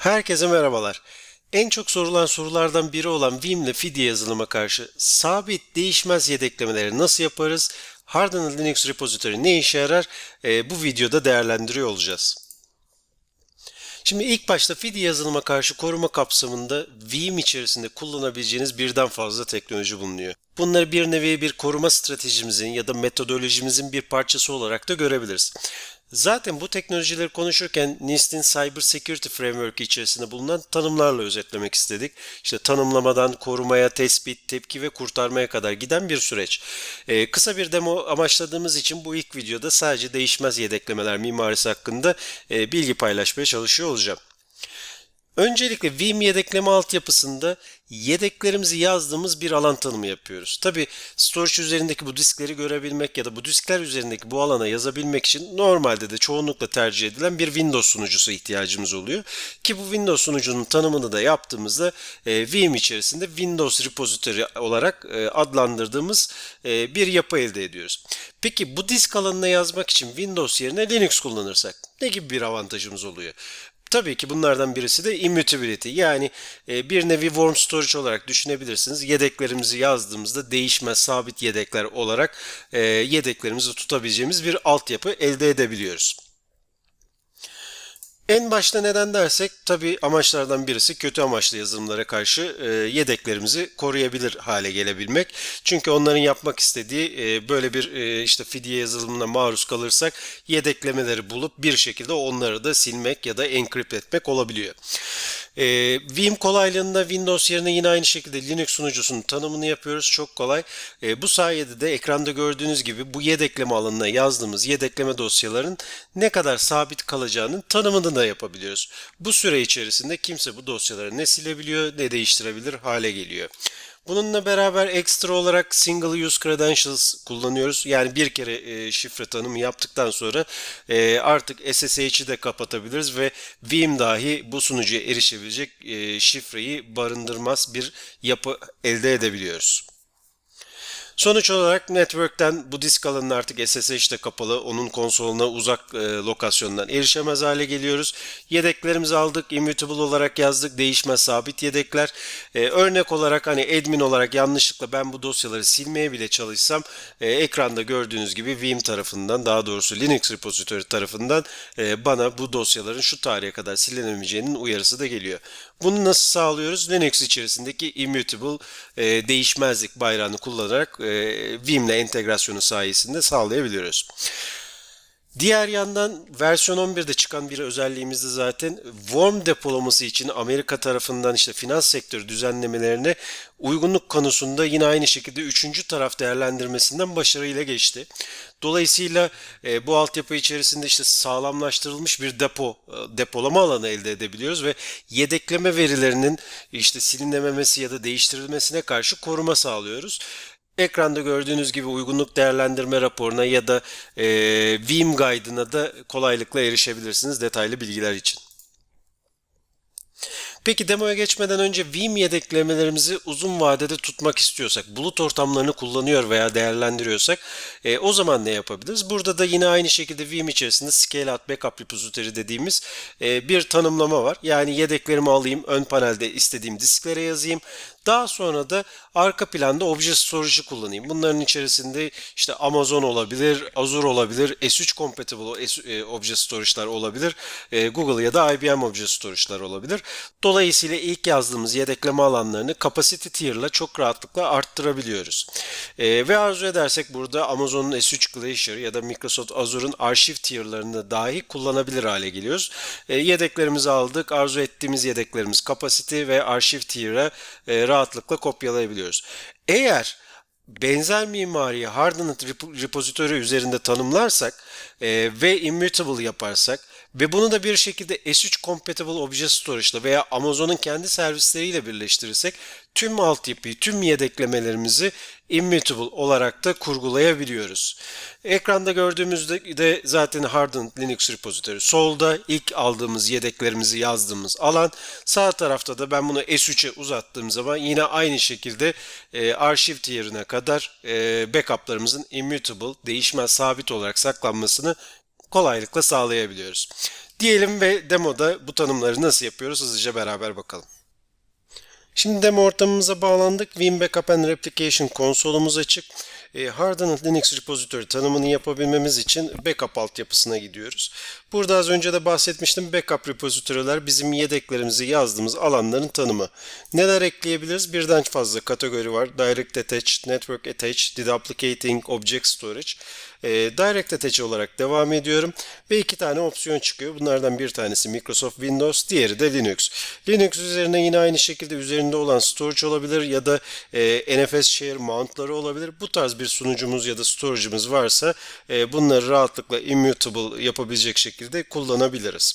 Herkese merhabalar. En çok sorulan sorulardan biri olan Vim ile Fidye yazılıma karşı sabit değişmez yedeklemeleri nasıl yaparız? Hardened Linux repository ne işe yarar? Ee, bu videoda değerlendiriyor olacağız. Şimdi ilk başta Fidye yazılıma karşı koruma kapsamında Vim içerisinde kullanabileceğiniz birden fazla teknoloji bulunuyor. Bunları bir nevi bir koruma stratejimizin ya da metodolojimizin bir parçası olarak da görebiliriz. Zaten bu teknolojileri konuşurken NIST'in Cyber Security Framework içerisinde bulunan tanımlarla özetlemek istedik. İşte tanımlamadan korumaya, tespit, tepki ve kurtarmaya kadar giden bir süreç. Ee, kısa bir demo amaçladığımız için bu ilk videoda sadece değişmez yedeklemeler mimarisi hakkında e, bilgi paylaşmaya çalışıyor olacağım. Öncelikle Vim yedekleme altyapısında yedeklerimizi yazdığımız bir alan tanımı yapıyoruz. Tabi storage üzerindeki bu diskleri görebilmek ya da bu diskler üzerindeki bu alana yazabilmek için normalde de çoğunlukla tercih edilen bir Windows sunucusu ihtiyacımız oluyor. Ki bu Windows sunucunun tanımını da yaptığımızda e, Vim içerisinde Windows repository olarak e, adlandırdığımız e, bir yapı elde ediyoruz. Peki bu disk alanına yazmak için Windows yerine Linux kullanırsak ne gibi bir avantajımız oluyor? Tabii ki bunlardan birisi de immutability. Yani e, bir nevi warm storage olarak düşünebilirsiniz. Yedeklerimizi yazdığımızda değişmez sabit yedekler olarak e, yedeklerimizi tutabileceğimiz bir altyapı elde edebiliyoruz. En başta neden dersek tabii amaçlardan birisi kötü amaçlı yazılımlara karşı e, yedeklerimizi koruyabilir hale gelebilmek. Çünkü onların yapmak istediği e, böyle bir e, işte fidye yazılımına maruz kalırsak yedeklemeleri bulup bir şekilde onları da silmek ya da encrypt etmek olabiliyor. E, Vim kolaylığında Windows yerine yine aynı şekilde Linux sunucusunun tanımını yapıyoruz. Çok kolay. E, bu sayede de ekranda gördüğünüz gibi bu yedekleme alanına yazdığımız yedekleme dosyaların ne kadar sabit kalacağının tanımını da yapabiliyoruz. Bu süre içerisinde kimse bu dosyaları ne silebiliyor ne değiştirebilir hale geliyor. Bununla beraber ekstra olarak single use credentials kullanıyoruz. Yani bir kere e, şifre tanımı yaptıktan sonra e, artık SSH'i de kapatabiliriz ve Vim dahi bu sunucuya erişebilecek e, şifreyi barındırmaz bir yapı elde edebiliyoruz. Sonuç olarak network'ten bu disk alanının artık SSH de kapalı. Onun konsoluna uzak e, lokasyondan erişemez hale geliyoruz. Yedeklerimizi aldık. Immutable olarak yazdık. Değişmez sabit yedekler. E, örnek olarak hani admin olarak yanlışlıkla ben bu dosyaları silmeye bile çalışsam e, ekranda gördüğünüz gibi Vim tarafından daha doğrusu Linux repository tarafından e, bana bu dosyaların şu tarihe kadar silinemeyeceğinin uyarısı da geliyor. Bunu nasıl sağlıyoruz? Linux içerisindeki immutable e, değişmezlik bayrağını kullanarak e, Vim'le entegrasyonu sayesinde sağlayabiliyoruz. Diğer yandan versiyon 11'de çıkan bir özelliğimiz de zaten warm depolaması için Amerika tarafından işte finans sektörü düzenlemelerine uygunluk konusunda yine aynı şekilde üçüncü taraf değerlendirmesinden başarıyla geçti. Dolayısıyla e, bu altyapı içerisinde işte sağlamlaştırılmış bir depo, e, depolama alanı elde edebiliyoruz ve yedekleme verilerinin işte silinememesi ya da değiştirilmesine karşı koruma sağlıyoruz. Ekranda gördüğünüz gibi uygunluk değerlendirme raporuna ya da e, Vim Guide'ına da kolaylıkla erişebilirsiniz detaylı bilgiler için. Peki demoya geçmeden önce Vim yedeklemelerimizi uzun vadede tutmak istiyorsak, bulut ortamlarını kullanıyor veya değerlendiriyorsak e, o zaman ne yapabiliriz? Burada da yine aynı şekilde Vim içerisinde Scale Out Backup Repository dediğimiz e, bir tanımlama var. Yani yedeklerimi alayım, ön panelde istediğim disklere yazayım. Daha sonra da arka planda Object Storage'ı kullanayım. Bunların içerisinde işte Amazon olabilir, Azure olabilir, S3 compatible e, Object Storage'lar olabilir, e, Google ya da IBM Object Storage'lar olabilir. Dolayısıyla ilk yazdığımız yedekleme alanlarını capacity tier'la çok rahatlıkla arttırabiliyoruz. E, ve arzu edersek burada Amazon'un S3 Glacier ya da Microsoft Azure'ın arşiv tier'larını dahi kullanabilir hale geliyoruz. Yedeklerimizi aldık. Arzu ettiğimiz yedeklerimiz capacity ve arşiv tier'a rahatlıkla kopyalayabiliyoruz. Eğer benzer mimariyi hardened repository üzerinde tanımlarsak e, ve immutable yaparsak ve bunu da bir şekilde S3 Compatible Object Storage ile veya Amazon'un kendi servisleriyle birleştirirsek tüm altyapıyı, tüm yedeklemelerimizi immutable olarak da kurgulayabiliyoruz. Ekranda gördüğümüzde de zaten Hardened Linux Repository. Solda ilk aldığımız yedeklerimizi yazdığımız alan. Sağ tarafta da ben bunu S3'e uzattığım zaman yine aynı şekilde e, arşiv tier'ine kadar e, backup'larımızın immutable, değişmez, sabit olarak saklanmasını kolaylıkla sağlayabiliyoruz. Diyelim ve demoda bu tanımları nasıl yapıyoruz hızlıca beraber bakalım. Şimdi demo ortamımıza bağlandık. Vim Backup and Replication konsolumuz açık. E, Hardened Linux Repository tanımını yapabilmemiz için backup altyapısına gidiyoruz. Burada az önce de bahsetmiştim. Backup repository'ler bizim yedeklerimizi yazdığımız alanların tanımı. Neler ekleyebiliriz? Birden fazla kategori var. Direct Attach, Network Attach, Deduplicating, Object Storage. E, Direct Attach olarak devam ediyorum ve iki tane opsiyon çıkıyor. Bunlardan bir tanesi Microsoft Windows, diğeri de Linux. Linux üzerine yine aynı şekilde üzerinde olan storage olabilir ya da e, NFS Share mountları olabilir. Bu tarz bir sunucumuz ya da storage'ımız varsa e, bunları rahatlıkla immutable yapabilecek şekilde kullanabiliriz.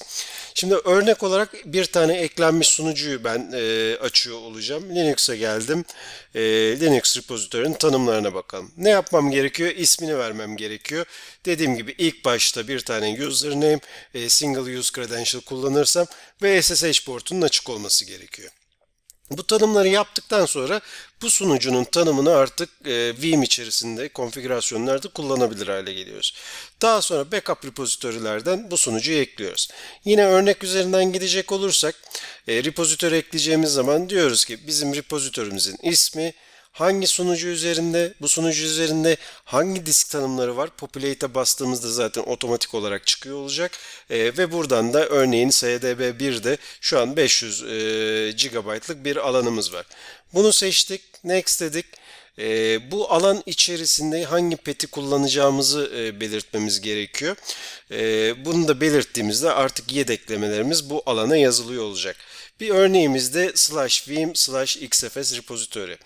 Şimdi örnek olarak bir tane eklenmiş sunucuyu ben e, açıyor olacağım. Linux'a geldim. E, Linux repository'nin tanımlarına bakalım. Ne yapmam gerekiyor? İsmini vermem gerekiyor. Dediğim gibi ilk başta bir tane username, e, single use credential kullanırsam ve SSH portunun açık olması gerekiyor. Bu tanımları yaptıktan sonra bu sunucunun tanımını artık e, Vim içerisinde konfigürasyonlarda kullanabilir hale geliyoruz. Daha sonra backup repositorylerden bu sunucuyu ekliyoruz. Yine örnek üzerinden gidecek olursak e, repository ekleyeceğimiz zaman diyoruz ki bizim repository'mizin ismi, hangi sunucu üzerinde, bu sunucu üzerinde hangi disk tanımları var. Populate'e bastığımızda zaten otomatik olarak çıkıyor olacak. E, ve buradan da örneğin SDB1'de şu an 500 e, GB'lık bir alanımız var. Bunu seçtik, next dedik. E, bu alan içerisinde hangi peti kullanacağımızı e, belirtmemiz gerekiyor. E, bunu da belirttiğimizde artık yedeklemelerimiz bu alana yazılıyor olacak. Bir örneğimizde slash vim slash xfs repository.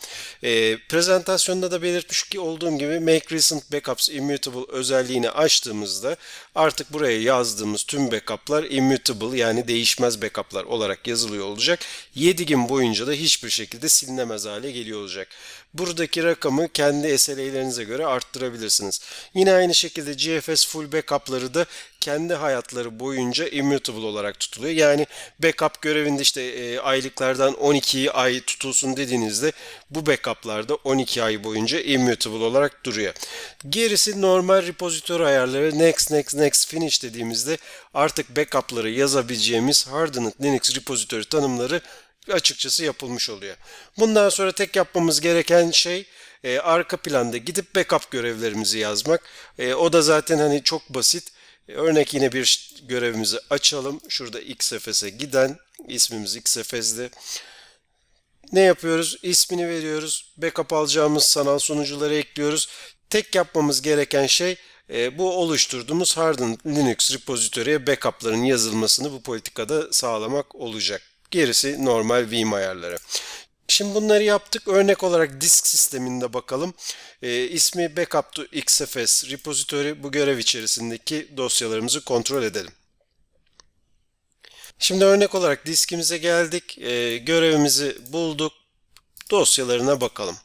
E, prezentasyonda da belirtmiş ki olduğum gibi make recent backups immutable özelliğini açtığımızda artık buraya yazdığımız tüm backuplar immutable yani değişmez backuplar olarak yazılıyor olacak. 7 gün boyunca da hiçbir şekilde silinemez hale geliyor olacak. Buradaki rakamı kendi SLA'lerinize göre arttırabilirsiniz. Yine aynı şekilde GFS full backup'ları da kendi hayatları boyunca immutable olarak tutuluyor. Yani backup görevinde işte e, aylıklardan 12 ay tutulsun dediğinizde bu backup'larda 12 ay boyunca immutable olarak duruyor. Gerisi normal repository ayarları next next next finish dediğimizde artık backup'ları yazabileceğimiz hardened Linux repository tanımları açıkçası yapılmış oluyor. Bundan sonra tek yapmamız gereken şey e, arka planda gidip backup görevlerimizi yazmak. E, o da zaten hani çok basit. E, örnek yine bir görevimizi açalım. Şurada XFS'e giden ismimiz XFS'de. Ne yapıyoruz? İsmini veriyoruz. Backup alacağımız sanal sunucuları ekliyoruz. Tek yapmamız gereken şey e, bu oluşturduğumuz Hardened Linux repository'e backup'ların yazılmasını bu politikada sağlamak olacak. Gerisi normal Vim ayarları. Şimdi bunları yaptık. Örnek olarak disk sisteminde bakalım. E, ismi Backup to XFS repository bu görev içerisindeki dosyalarımızı kontrol edelim. Şimdi örnek olarak diskimize geldik. E, görevimizi bulduk. Dosyalarına bakalım.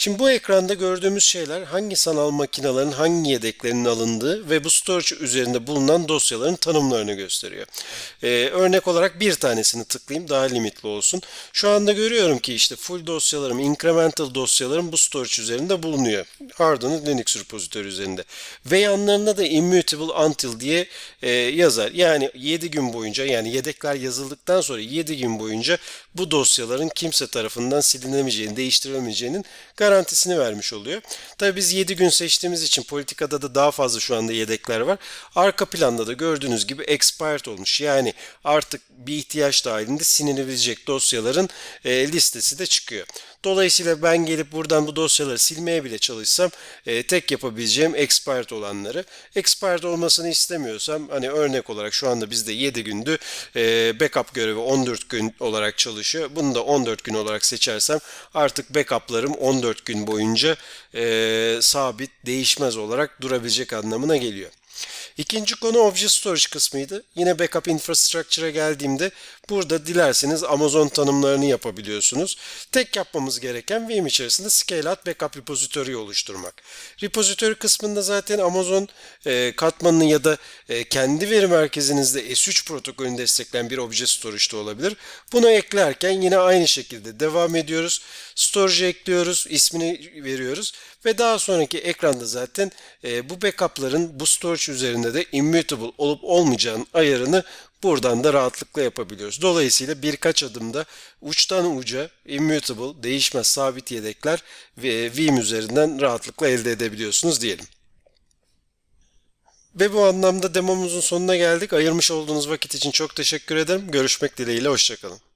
Şimdi bu ekranda gördüğümüz şeyler hangi sanal makinelerin hangi yedeklerinin alındığı ve bu storage üzerinde bulunan dosyaların tanımlarını gösteriyor. Ee, örnek olarak bir tanesini tıklayayım daha limitli olsun. Şu anda görüyorum ki işte full dosyalarım, incremental dosyalarım bu storage üzerinde bulunuyor. Hardened Linux repository üzerinde. Ve yanlarında da immutable until diye e, yazar. Yani 7 gün boyunca yani yedekler yazıldıktan sonra 7 gün boyunca bu dosyaların kimse tarafından silinemeyeceğini, değiştirilemeyeceğinin garantisini vermiş oluyor. Tabii biz 7 gün seçtiğimiz için politikada da daha fazla şu anda yedekler var. Arka planda da gördüğünüz gibi expired olmuş. Yani artık bir ihtiyaç dahilinde silinebilecek dosyaların e, listesi de çıkıyor. Dolayısıyla ben gelip buradan bu dosyaları silmeye bile çalışsam e, tek yapabileceğim expired olanları. Expired olmasını istemiyorsam hani örnek olarak şu anda bizde 7 gündü e, backup görevi 14 gün olarak çalışıyor. Bunu da 14 gün olarak seçersem artık backuplarım 14 gün boyunca e, sabit değişmez olarak durabilecek anlamına geliyor. İkinci konu Object Storage kısmıydı. Yine backup infrastructure'a geldiğimde burada dilerseniz Amazon tanımlarını yapabiliyorsunuz. Tek yapmamız gereken Vim içerisinde Scale Out Backup Repository oluşturmak. Repository kısmında zaten Amazon e, katmanını ya da e, kendi veri merkezinizde S3 protokolünü destekleyen bir Object Storage de olabilir. Bunu eklerken yine aynı şekilde devam ediyoruz. Storage ekliyoruz, ismini veriyoruz ve daha sonraki ekranda zaten e, bu backup'ların bu storage üzerinde de immutable olup olmayacağının ayarını buradan da rahatlıkla yapabiliyoruz. Dolayısıyla birkaç adımda uçtan uca immutable, değişmez sabit yedekler ve Vim üzerinden rahatlıkla elde edebiliyorsunuz diyelim. Ve bu anlamda demomuzun sonuna geldik. Ayırmış olduğunuz vakit için çok teşekkür ederim. Görüşmek dileğiyle, hoşçakalın.